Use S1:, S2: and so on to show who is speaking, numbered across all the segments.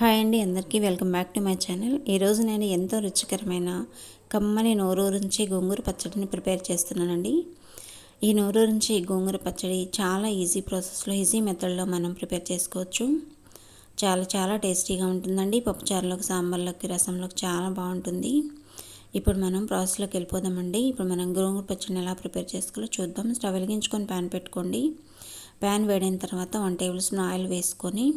S1: Hi అండి అందరికీ welcome back to my channel. ఈరోజు నేను ఎంతో రుచికరమైన కమ్మని నోరూరించి గోంగూర పచ్చడిని ప్రిపేర్ చేస్తున్నానండి. ఈ నోరూరించి గోంగూర పచ్చడి చాలా ఈజీ ప్రాసెస్లో ఈజీ మెథడ్లో మనం ప్రిపేర్ చేసుకోవచ్చు. చాలా చాలా టేస్టీగా ఉంటుందండి. పప్పుచారులోకి సాంబార్లోకి రసంలోకి చాలా బాగుంటుంది. ఇప్పుడు మనం ప్రాసెస్లోకి వెళ్ళిపోదామండి. ఇప్పుడు మనం గోంగూర పచ్చడిని ఎలా ప్రిపేర్ చేసుకోవాలో చూద్దాం. స్టవ్ వెలిగించుకొని ప్యాన్ పెట్టుకోండి. ప్యాన్ వేడిన తర్వాత వన్ టేబుల్ స్పూన్ ఆయిల్ వేసుకొని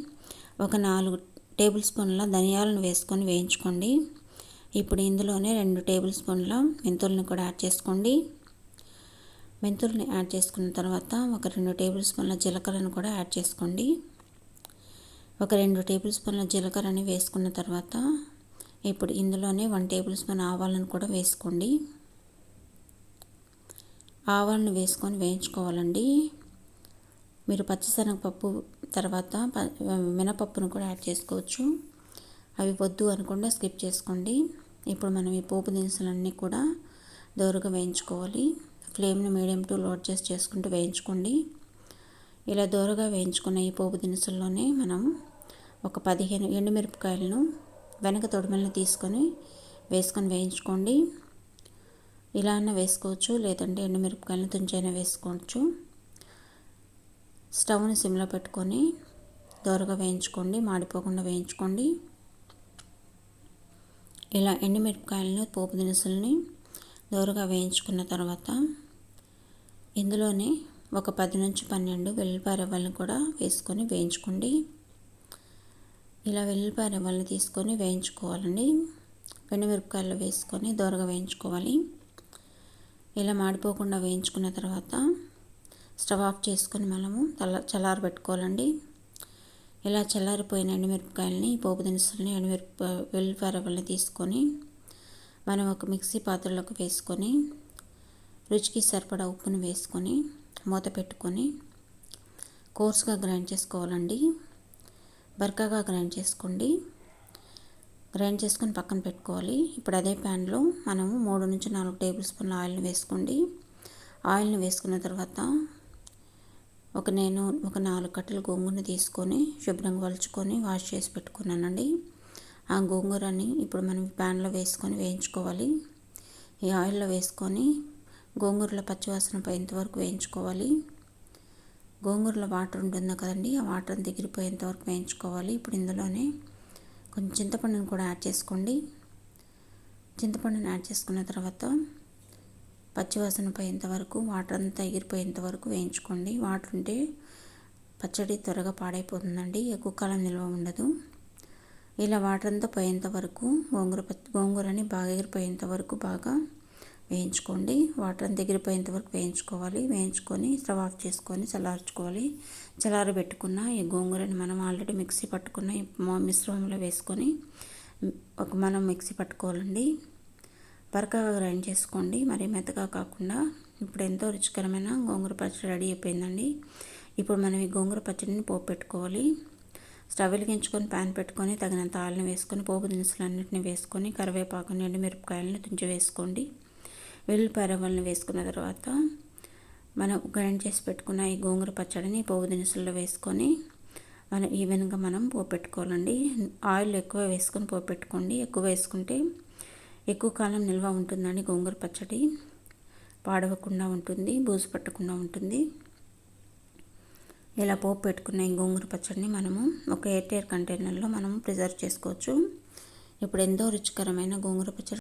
S1: ఒక నాలుగు టేబుల్ స్పూన్ల ధనియాలను వేసుకొని వేయించుకోండి. ఇప్పుడు ఇందులోనే రెండు టేబుల్ స్పూన్ల మెంతులను కూడా యాడ్ చేసుకోండి. మెంతుల్ని యాడ్ చేసుకున్న తర్వాత ఒక రెండు టేబుల్ స్పూన్ల జీలకర్రను కూడా యాడ్ చేసుకోండి. ఒక రెండు టేబుల్ స్పూన్ల జీలకర్రని వేసుకున్న తర్వాత ఇప్పుడు ఇందులోనే వన్ టేబుల్ స్పూన్ ఆవాలను కూడా వేసుకోండి. ఆవాలను వేసుకొని వేయించుకోవాలండి. మీరు పచ్చిశనగపప్పు తర్వాత మినపప్పును కూడా యాడ్ చేసుకోవచ్చు. అవి వద్దు అనకుండా స్కిప్ చేసుకోండి. ఇప్పుడు మనం ఈ పోపు దినుసులన్నీ కూడా దోరగా వేయించుకోవాలి. ఫ్లేమ్ని మీడియం టు లోడ్ చేసి చేసుకుంటూ వేయించుకోండి. ఇలా దోరగా వేయించుకున్న ఈ పోపు దినుసుల్లోనే మనం ఒక పదిహేను ఎండుమిరపకాయలను వెనక తొడిమల్ని తీసుకొని వేసుకొని వేయించుకోండి. ఇలా అన్న వేసుకోవచ్చు లేదంటే ఎండుమిరపకాయలను తుంచైనా వేసుకోవచ్చు. స్టవ్ని సిమ్లో పెట్టుకొని దోరగా వేయించుకోండి మాడిపోకుండా వేయించుకోండి. ఇలా ఎండుమిరపకాయలను పోపు దినుసుల్ని దోరగా వేయించుకున్న తర్వాత ఇందులోనే ఒక పది నుంచి పన్నెండు వెల్లిపాయ రవ్వలను కూడా వేసుకొని వేయించుకోండి. ఇలా వెల్లిపాయ రవ్వలను తీసుకొని వేయించుకోవాలండి. ఎండుమిరపకాయలు వేసుకొని దోరగా వేయించుకోవాలి. ఇలా మాడిపోకుండా వేయించుకున్న తర్వాత స్టవ్ ఆఫ్ చేసుకొని మనము చల్ల చల్లారి పెట్టుకోవాలండి ఇలా చల్లారిపోయిన ఎండుమిరపకాయలని పోపు దినుసులని ఎండుమిరప వెల్లిపారవల్ని తీసుకొని మనం ఒక మిక్సీ పాత్రలోకి వేసుకొని రుచికి సరిపడా ఉప్పును వేసుకొని మూత పెట్టుకొని కోర్స్గా గ్రైండ్ చేసుకోవాలండి. బరకగా గ్రైండ్ చేసుకోండి. గ్రైండ్ చేసుకొని పక్కన పెట్టుకోవాలి. ఇప్పుడు అదే ప్యాన్లో మనము మూడు నుంచి నాలుగు టేబుల్ స్పూన్ల ఆయిల్ని వేసుకోండి. ఆయిల్ని వేసుకున్న తర్వాత ఒక నేను ఒక నాలుగు కట్టలు గోంగూర తీసుకొని శుభ్రంగా వలుచుకొని వాష్ చేసి పెట్టుకున్నానండి. ఆ గోంగూరని ఇప్పుడు మనం ప్యాన్లో వేసుకొని వేయించుకోవాలి. ఈ ఆయిల్లో వేసుకొని గోంగూరలో పచ్చివాసన పోయేంత వరకు వేయించుకోవాలి. గోంగూరలో వాటర్ ఉంటుంది కదండి ఆ వాటర్ దిగిరిపోయేంత వరకు వేయించుకోవాలి. ఇప్పుడు ఇందులోనే కొంచెం చింతపండుని కూడా యాడ్ చేసుకోండి. చింతపండుని యాడ్ చేసుకున్న తర్వాత పచ్చివాసన పోయేంత వరకు వాటర్ అంతా ఎగిరిపోయేంత వరకు వేయించుకోండి. వాటర్ ఉంటే పచ్చడి త్వరగా పాడైపోతుందండి ఎక్కువ కాలం నిల్వ ఉండదు. ఇలా వాటర్ అంతా పోయేంత వరకు గోంగూర గోంగూరని బాగా ఎగిరిపోయేంత వరకు బాగా వేయించుకోండి. వాటర్ అంతా ఎగిరిపోయేంత వరకు వేయించుకోవాలి. వేయించుకొని స్టవ్ ఆఫ్ చేసుకొని చల్లార్చుకోవాలి. చల్లారబెట్టుకున్న ఈ గోంగూరని మనం ఆల్రెడీ మిక్సీ పట్టుకున్న మిశ్రమంలో వేసుకొని ఒక మనం మిక్సీ పట్టుకోవాలండి. బరకగా గ్రైండ్ చేసుకోండి. మరీ మెత్తగా కాకుండా ఇప్పుడు ఎంతో రుచికరమైన గోంగూర పచ్చడి రెడీ అయిపోయిందండి. ఇప్పుడు మనం ఈ గోంగూర పచ్చడిని పోపు పెట్టుకోవాలి. స్టవ్ వెలిగించుకొని ప్యాన్ పెట్టుకొని తగినంత ఆయిల్ని వేసుకొని పోపు దినుసులు అన్నింటినీ వేసుకొని కరివేపాకు ఎండుమిరపకాయలను తుంచి వేసుకోండి. వెల్లుల్లిపాయ రవ్వలను వేసుకున్న తర్వాత మనం గ్రైండ్ చేసి పెట్టుకున్న ఈ గోంగూర పచ్చడిని పోపు దినుసుల్లో వేసుకొని మనం ఈవెన్గా మనం పోపెట్టుకోవాలండి పెట్టుకోవాలండి. ఆయిల్ ఎక్కువ వేసుకొని పోపెట్టుకోండి పెట్టుకోండి. ఎక్కువ వేసుకుంటే ఎక్కువ కాలం నిల్వ ఉంటుందండి గోంగూర పచ్చడి పాడవకుండా ఉంటుంది బూజు పట్టకుండా ఉంటుంది. ఇలా పోపు పెట్టుకున్న ఈ గోంగూర పచ్చడిని మనము ఒక ఎయిర్ కంటైనర్లో మనం ప్రిజర్వ్ చేసుకోవచ్చు. ఇప్పుడు ఎంతో రుచికరమైన గోంగూర పచ్చడి